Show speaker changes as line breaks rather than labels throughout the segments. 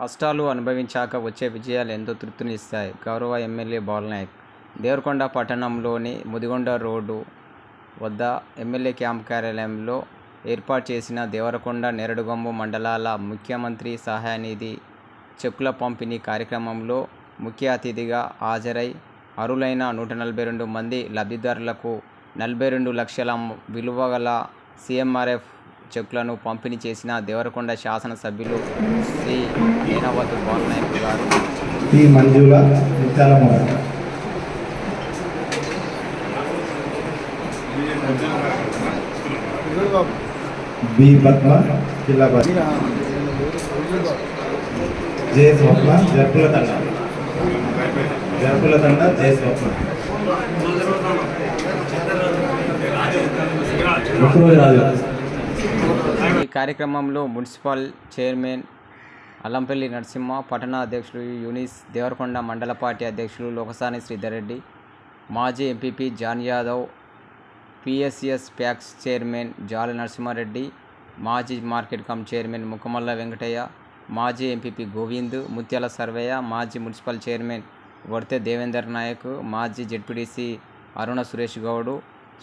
కష్టాలు అనుభవించాక వచ్చే విజయాలు ఎంతో తృప్తినిస్తాయి. గౌరవ ఎమ్మెల్యే బాలనాయక్. దేవరకొండ పట్టణంలోని ముదిగొండ రోడ్డు వద్ద ఎమ్మెల్యే క్యాంప్ కార్యాలయంలో ఏర్పాటు చేసిన దేవరకొండ నేరడుగొంబు మండలాల ముఖ్యమంత్రి సహాయ నిధి చెక్కుల పంపిణీ కార్యక్రమంలో ముఖ్య అతిథిగా హాజరై అరులైన నూట నలభై రెండు మంది లబ్ధిదారులకు నలభై రెండు లక్షల విలువ గల సీఎంఆర్ఎఫ్ చెక్కులను పంపిణీ చేసిన దేవరకొండ శాసనసభ్యులు శ్రీ నేనవతు బాలనాయక్ గారు.
పి మంజుల బి పద్మ జిల్లా జే స్వప్న జర్పుల తండ. జర్పుల తండ జే స్వప్న. ఒకరోజు రాజు
ఈ కార్యక్రమంలో మున్సిపల్ చైర్మన్ అల్లంపల్లి నరసింహ పట్టణ అధ్యక్షులు యూనిస్ దేవరకొండ మండల పార్టీ అధ్యక్షులు లోకసాని శ్రీధర్ రెడ్డి మాజీ MPP John Yadav PSCS PACS chairman Jala Narasimha Reddy మాజీ market cum chairman Mukhamalla Venkataiah మాజీ ఎంపీపీ గోవింద్ ముత్యాల సర్వయ్య మాజీ మున్సిపల్ చైర్మన్ వర్తె దేవేందర్ నాయక్ మాజీ జెడ్పీటీసీ అరుణ సురేష్ గౌడు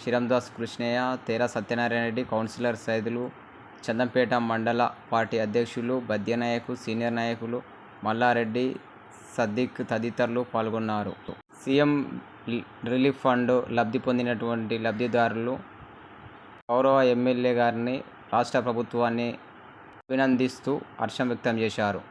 శిరందాస్ కృష్ణయ్య తేరా సత్యనారాయణ రెడ్డి కౌన్సిలర్ సైదులు చందంపేట మండల పార్టీ అధ్యక్షులు బద్యనాయకు సీనియర్ నాయకులు మల్లారెడ్డి సద్దిక్ తదితరులు పాల్గొన్నారు. సీఎం రిలీఫ్ ఫండ్ లబ్ధి పొందినటువంటి లబ్ధిదారులు గౌరవ ఎమ్మెల్యే గారిని రాష్ట్ర ప్రభుత్వాన్ని అభినందిస్తూ హర్షం వ్యక్తం చేశారు.